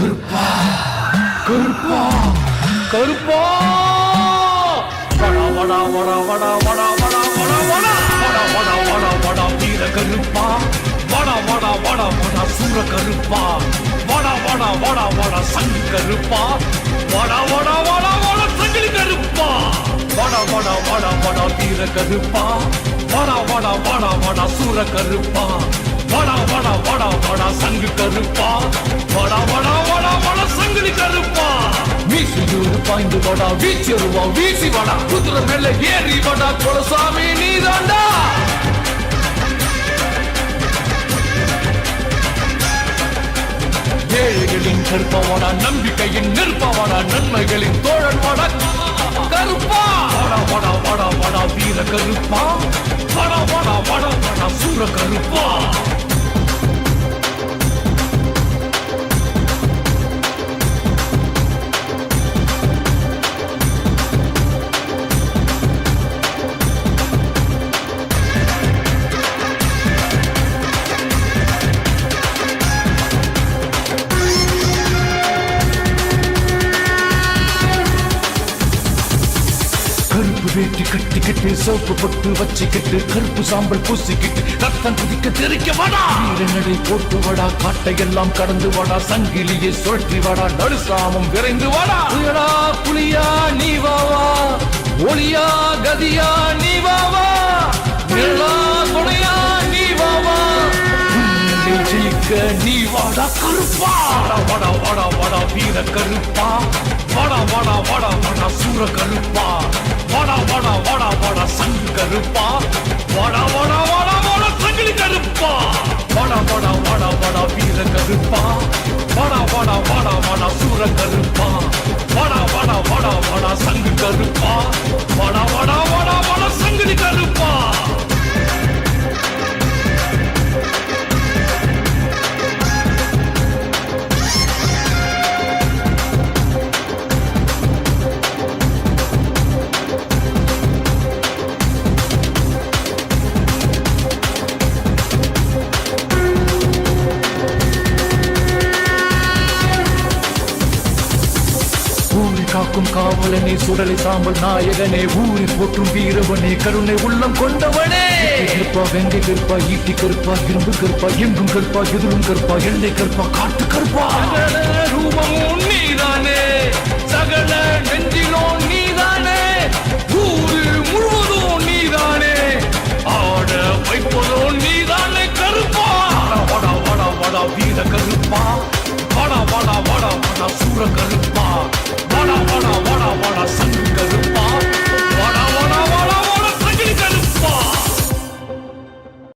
கருப்பா கருப்பா கருப்பா வடா வடா வடா வடா வடா வடா வடா வடா வடா வடா வடா வடா வீர கருப்பா வடா வடா வடா வடா சூர கருப்பா வடா வடா வடா வடா சங்கு கருப்பா வடா வடா வடா வடா சங்கிலி கருப்பா வடா வடா வடா வடா வீர கருப்பா வடா வடா வடா வடா சூர கருப்பா வடா வடா வடா வடா சங்கு கருப்பா வடா வடா வடா வடா சங்கிலி கருப்பா. வீசியூர் பாய்ந்து வடா வீச்சருவா வீசி வாடா. குதிரை மேல ஏறி வாடா குலசாமி நீ தாண்டா ஏழைகளின் கருப்பவாடா நம்பிக்கையின் நிற்பவாடா நன்மைகளின் தோழன் வாடா. கருப்பா. வாடா வாடா வாடா வாடா வீர கருப்பா. வாடா வாடா வாடா வாடா சூர கருப்பா. வேட்டி கட்டிக்கிட்டு சோப்பு பொட்டு வச்சுக்கிட்டு கருப்பு சாம்பல் பூசிக்கிட்டு ரத்தம் குதிக்க தெரிக்க வாடா. நடை போட்டு வாடா காட்டையெல்லாம் கடந்து வாடா சங்கிலியை சுழற்றி வாடா நடுசாமம் விரைந்து வாடா. புயலா புலியா நீ வாவா ஒளியா கதியா நீ வாவா வா. கொடையா நீ வா ஜெயிக்க நீ வாடா கருப்பா. வாடா வாடா வாடா வாடா வீர கருப்பா. வாடா வாடா வாடா வாடா சூர கருப்பா. வாடா வாடா வாடா வாடா சங்கு கருப்பா வாடா வாடா வாடா வாடா சங்கிலி கருப்பா வாடா வாடா வாடா வாடா வீர கருப்பா வாடா வாடா வாடா வாடா சூர கருப்பா வாடா வாடா வாடா வாடா சங்கு கருப்பா காக்கும் காவலனே சுடலை சாம்பல் நாயகனே ஊரை போற்றும் வீரவனே கருணை உள்ளம் கொண்டவனே. கருப்பா வெங்கை கருப்பா ஈட்டி கருப்பா இரும்பு கருப்பா எங்கும் கருப்பா எதிரும் கருப்பா எண்ணெய் கருப்பா காட்டு கருப்பா. ரூபமும் நீதானே. சகல நெஞ்சிலோ நீதானே. ஊரு முழுவதும் நீதானே. ஆட வைப்பதோ நீதானே கருப்பா. வாடா வாடா வாடா வீர கருப்பா. வாடா வாடா வாடா வாடா சூர கருப்பா வாடா வாடா வாடா வாடா